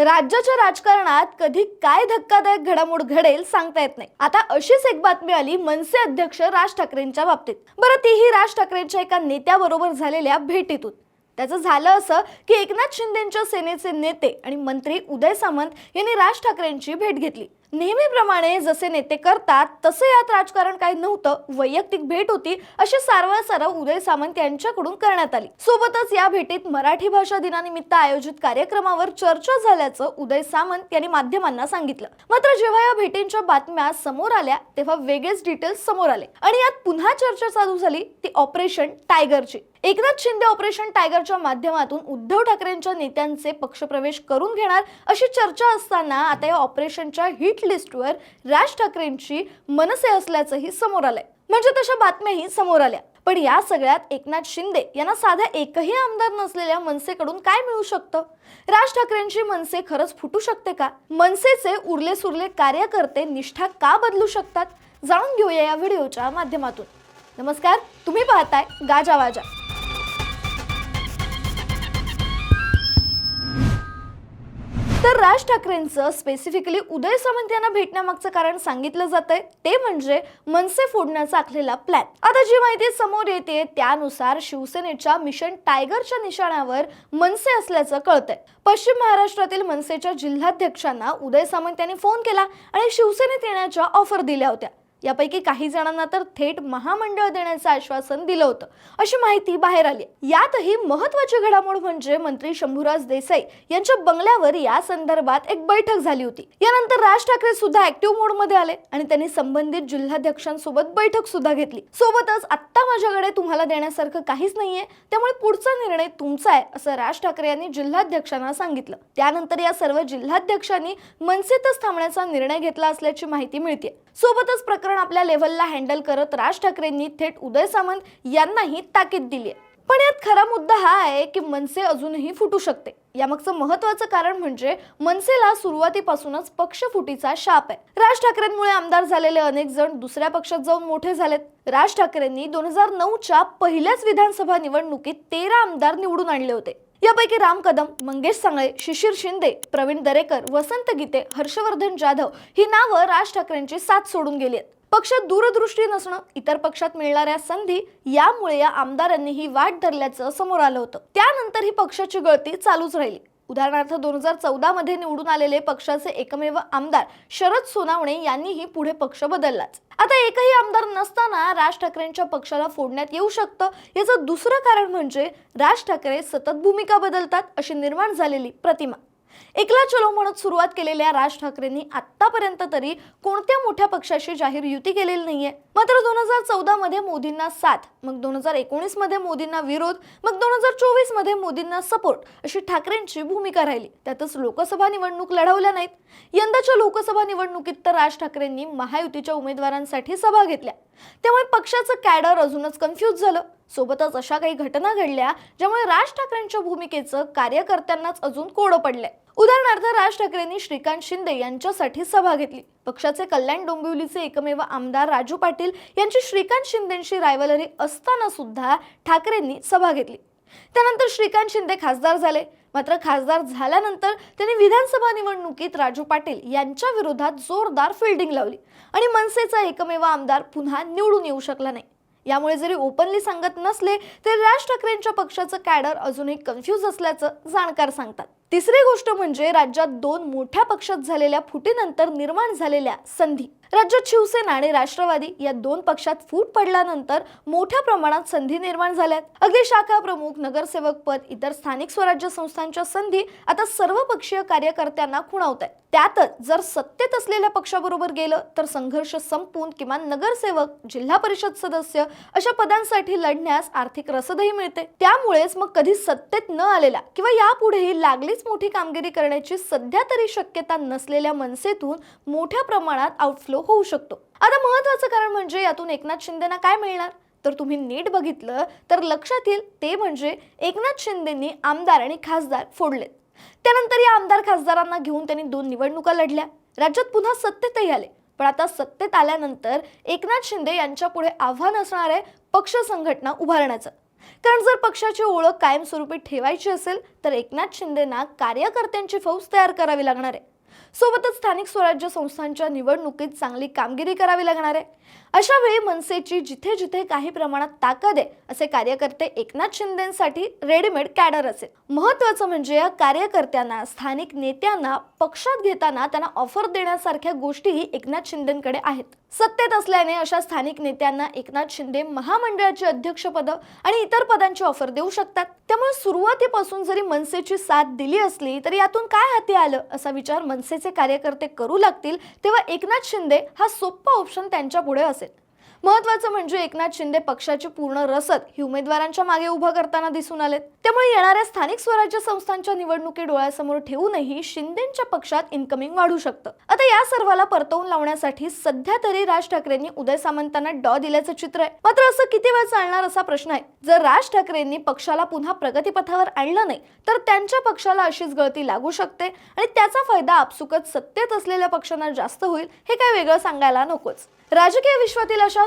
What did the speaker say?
राज्याच्या राजकारणात कधी काय धक्कादायक घडामोड घडेल सांगता येत नाही. आता अशीच एक बातमी आली मनसे अध्यक्ष राज ठाकरेंच्या बाबतीत. बरं तीही राज ठाकरेंच्या एका नेत्याबरोबर झालेल्या भेटीतून. त्याचं झालं असं की एकनाथ शिंदेच्या सेनेचे नेते आणि मंत्री उदय सामंत यांनी राज ठाकरेंची भेट घेतली. नेहमीप्रमाणे जसे नेते करतात तसे यात राजकारण काही नव्हतं. वैयक्तिक भेट होती अशी सारवासारव उदय सामंत यांच्याकडून करण्यात आली. सोबतच या भेटीत मराठी भाषा दिनानिमित्त आयोजित कार्यक्रमावर चर्चा झाल्याचं उदय सामंत यांनी माध्यमांना सांगितलं. मात्र जेव्हा या भेटींच्या बातम्या समोर आल्या तेव्हा वेगळेच डिटेल्स समोर आले. आणि यात पुन्हा चर्चा चालू झाली ती ऑपरेशन टायगरची एकनाथ शिंदे ऑपरेशन टायगरच्या माध्यमातून उद्धव ठाकरेंच्या नेत्यांचे पक्षप्रवेश करून घेणार अशी चर्चा असताना आता या ऑपरेशनच्या हिट लिस्टवर राज ठाकरेंची मनसे असल्याचंही समोर आलंय. म्हणजे तशा बातम्याही समोर आल्या. पण या सगळ्यात एकनाथ शिंदे यांना साध्या एकही आमदार नसलेल्या मनसेकडून काय मिळू शकतं? राज ठाकरेंची मनसे खरंच फुटू शकते का? मनसेचे उरले सुरले कार्यकर्ते निष्ठा का बदलू शकतात? जाणून घेऊया या व्हिडिओच्या माध्यमातून. नमस्कार तुम्ही पाहताय गाजा वाजा. तर राज ठाकरेंचं स्पेसिफिकली उदय सामंत यांना भेटण्यामागचं कारण सांगितलं जात आहे ते म्हणजे मनसे फोडण्याचा आखलेला प्लॅन आता जी माहिती समोर येते त्यानुसार शिवसेनेच्या मिशन टायगरच्या निशाण्यावर मनसे असल्याचं कळतंय. पश्चिम महाराष्ट्रातील मनसेच्या जिल्हाध्यक्षांना उदय सामंत यांनी फोन केला आणि शिवसेनेत येण्याच्या ऑफर दिल्या होत्या. यापैकी काही जणांना तर थेट महामंडळ देण्याचं आश्वासन दिलं होतं. अशी माहिती बाहेर आली यातही महत्वाची घडामोड म्हणजे मंत्री शंभूराज देसाई यांच्या बंगल्यावर या संदर्भात एक बैठक झाली होती. यानंतर राज ठाकरे सुद्धा ऍक्टिव्ह मोडमध्ये आले आणि त्यांनी संबंधित जिल्हाध्यक्षांसोबत बैठक सुद्धा घेतली. सोबतच आत्ता माझ्याकडे तुम्हाला देण्यासारखं काहीच नाहीये. त्यामुळे पुढचा निर्णय तुमचा आहे असं राज ठाकरे यांनी जिल्हाध्यक्षांना सांगितलं. त्यानंतर या सर्व जिल्हाध्यक्षांनी मनसेतच थांबण्याचा निर्णय घेतला असल्याची माहिती मिळते सोबतच प्रकरण आपल्या लेव्हलला हँडल करत राज ठाकरेंनी थेट उदय सामंत यांनाही ताकीद दिली आहे. पण यात खरा मुद्दा हा आहे की मनसे अजूनही फुटू शकते. यामागचं महत्वाचं कारण म्हणजे मनसेला सुरुवातीपासूनच पक्षफुटीचा शाप आहे. राज ठाकरेंमुळे आमदार झालेले अनेक जण दुसऱ्या पक्षात जाऊन मोठे झालेत. राज ठाकरेंनी दोन हजार नऊच्या पहिल्याच विधानसभा निवडणुकीत तेरा आमदार निवडून आणले होते. यापैकी राम कदम मंगेश सांगळे शिशिर शिंदे प्रवीण दरेकर वसंत गीते हर्षवर्धन जाधव ही नावं राज ठाकरेंची साथ सोडून गेली आहेत. पक्षात दूरदृष्टी नसणं इतर पक्षात मिळणाऱ्या संधी यामुळे या आमदारांनी ही वाट धरल्याचं समोर आलं होतं. त्यानंतर ही पक्षाची गळती चालूच राहिली. उदाहरणार्थ दोन हजार चौदा मध्ये निवडून आलेले पक्षाचे एकमेव आमदार शरद सोनावणे यांनीही पुढे पक्ष बदललाच. आता एकही आमदार नसताना राज ठाकरेंच्या पक्षाला फोडण्यात येऊ शकतं याचं दुसरं कारण म्हणजे राज ठाकरे सतत भूमिका बदलतात अशी निर्माण झालेली प्रतिमा. एकला चलो म्हणत सुरुवात केलेल्या राज ठाकरेंनी आतापर्यंत तरी कोणत्या मोठ्या पक्षाशी जाहीर युती केलेली नाहीये. मात्र दोन हजार चौदा मध्ये मोदींना साथ मग दोन हजार एकोणीसमध्ये मोदींना विरोध मग दोन हजार चोवीसमध्ये मोदींना सपोर्ट अशी ठाकरेंची भूमिका राहिली. त्यातच लोकसभा निवडणूक लढवल्या नाहीत. यंदाच्या लोकसभा निवडणुकीत तर राज ठाकरेंनी महायुतीच्या उमेदवारांसाठी सभा घेतल्या. त्यामुळे पक्षाचं कॅडर अजूनच कन्फ्यूज झालं. सोबतच अशा काही घटना घडल्या ज्यामुळे राज ठाकरेंच्या भूमिकेचं कार्यकर्त्यांनाच अजून कोडं पडलंय. उदाहरणार्थ राज ठाकरेंनी श्रीकांत शिंदे यांच्यासाठी सभा घेतली. पक्षाचे कल्याण डोंबिवलीचे एकमेव आमदार राजू पाटील यांची श्रीकांत शिंदेशी रायवलरी असताना सुद्धा ठाकरेंनी सभा घेतली. त्यानंतर श्रीकांत शिंदे खासदार झाले. मात्र खासदार झाल्यानंतर त्यांनी विधानसभा निवडणुकीत राजू पाटील यांच्या विरोधात जोरदार फिल्डिंग लावली. आणि मनसेचा एकमेव आमदार पुन्हा निवडून येऊ शकला नाही. यामुळे जरी ओपनली सांगत नसले तरी राज ठाकरेंच्या पक्षाचं कॅडर अजूनही कन्फ्यूज असल्याचं जाणकार सांगतात. तिसरी गोष्ट म्हणजे राज्यात दोन मोठ्या पक्षात झालेल्या फुटीनंतर निर्माण झालेल्या संधी. राज्यात शिवसेना आणि राष्ट्रवादी या दोन पक्षात फूट पडल्यानंतर मोठ्या प्रमाणात संधी निर्माण झाल्यात. अगदी शाखा प्रमुख नगरसेवक पद इतर स्थानिक स्वराज्य संस्थांच्या संधी आता सर्वपक्षीय कार्यकर्त्यांना खुणावत आहेत त्यातच जर सत्तेत असलेल्या पक्षाबरोबर गेलं तर संघर्ष संपून किमान नगरसेवक जिल्हा परिषद सदस्य अशा पदांसाठी लढण्यास आर्थिक रसदही मिळते. त्यामुळेच मग कधी सत्तेत न आलेला किंवा यापुढेही लागलीच मोठी कामगिरी करण्याची सध्या तरी शक्यता नसलेल्या मनसेतून मोठ्या प्रमाणात आउटफ्लो होऊ शकतो. आता महत्वाचं कारण म्हणजे यातून एकनाथ शिंदेना काय मिळणार? तर तुम्ही नीट बघितलं तर लक्षात येईल ते म्हणजे एकनाथ शिंदेंनी आमदार आणि खासदार फोडलेत. त्यानंतर या आमदार खासदारांना घेऊन त्यांनी दोन निवडणुका लढल्या. राज्यात पुन्हा सत्तेतही आले. पण आता सत्तेत आल्यानंतर एकनाथ शिंदे यांच्या पुढे आव्हान असणार आहे पक्ष संघटना उभारण्याचं. कारण जर पक्षाची ओळख कायमस्वरूपी ठेवायची असेल तर एकनाथ शिंदेना कार्यकर्त्यांची फौज तयार करावी लागणार आहे. सोबतच स्थानिक स्वराज्य संस्थांच्या निवडणुकीत चांगली कामगिरी करावी लागणार आहे. अशा वेळी मनसेची जिथे जिथे काही प्रमाणात ताकद आहे असे कार्यकर्ते एकनाथ शिंदेसाठी रेडीमेड कॅडर असेल. महत्वाचं म्हणजे या कार्यकर्त्यांना स्थानिक नेत्यांना पक्षात घेताना त्यांना ऑफर देण्यासारख्या गोष्टीही एकनाथ शिंदेकडे आहेत. सत्तेत असल्याने अशा स्थानिक नेत्यांना एकनाथ शिंदे महामंडळाचे अध्यक्षपदं आणि इतर पदांची ऑफर देऊ शकतात. त्यामुळे सुरुवातीपासून जरी मनसेची साथ दिली असली तरी यातून काय हाती आलं असा विचार मनसे मनसेचे कार्यकर्ते करू लागतील तेव्हा एकनाथ शिंदे हा सोपा ऑप्शन त्यांच्या पुढे असेल. महत्वाचं म्हणजे एकनाथ शिंदे पक्षाची पूर्ण रसद ही उमेदवारांच्या मागे उभं करताना दिसून आलेत. त्यामुळे येणाऱ्या स्थानिक स्वराज्य संस्थांच्या निवडणुकी डोळ्यासमोर ठेवूनही शिंदेच्या पक्षात इन्कमिंग वाढू शकतं. आता या सर्वाला परतवून लावण्यासाठी सध्या तरी राज ठाकरेंनी उदय सामंतांना डॉ दिल्याचं चित्र आहे. मात्र असं किती वेळ चालणार असा प्रश्न आहे. जर राज ठाकरेंनी पक्षाला पुन्हा प्रगतीपथावर आणलं नाही तर त्यांच्या पक्षाला अशीच गळती लागू शकते आणि त्याचा फायदा आपसुकत सत्तेत असलेल्या पक्षांना जास्त होईल हे काय वेगळं सांगायला नकोच. राजकीय विश्वातील अशा